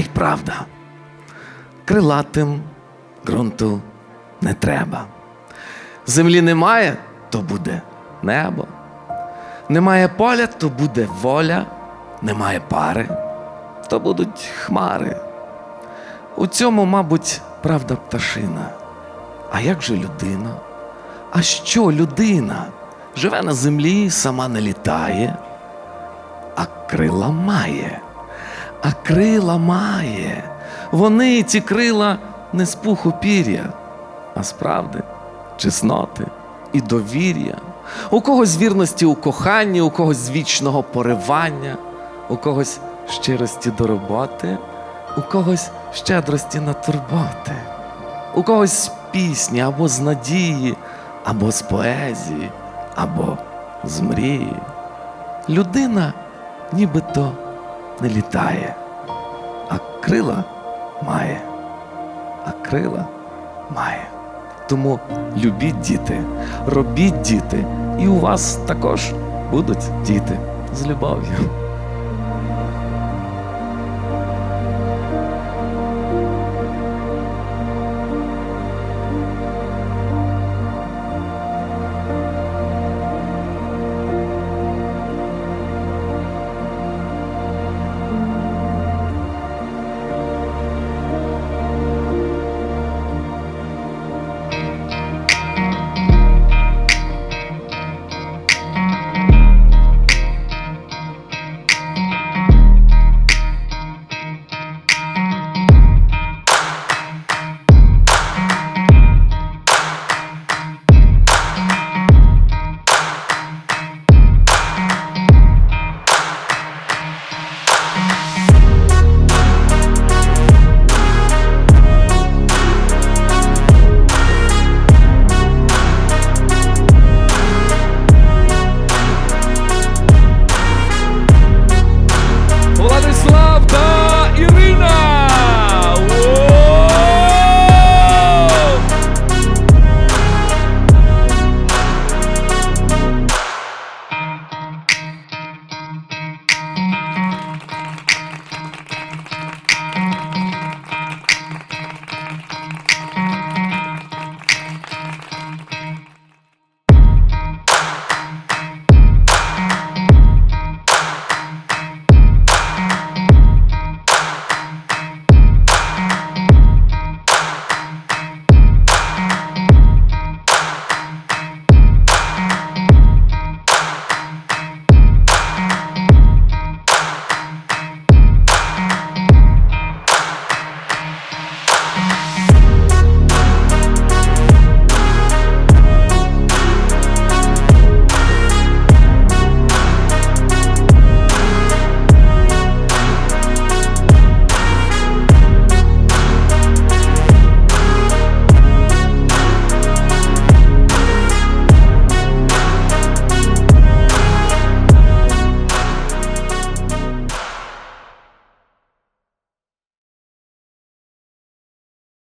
й правда. Крилатим ґрунту не треба. Землі немає, то буде небо. Немає поля, то буде воля, немає пари, то будуть хмари. У цьому, мабуть, правда пташина. А як же людина? А що людина? Живе на землі, сама не літає, а крила має, а крила має. Вони, ці крила, не з пуху пір'я, а з правди, чесноти і довір'я. У когось вірності у коханні, у когось з вічного поривання, у когось щирості до роботи, у когось щедрості на турботи, у когось з пісні або з надії, або з поезії, або з мрії. Людина нібито не літає, крила має, а крила має. Тому любіть діти, робіть діти, і у вас також будуть діти з любов'ю.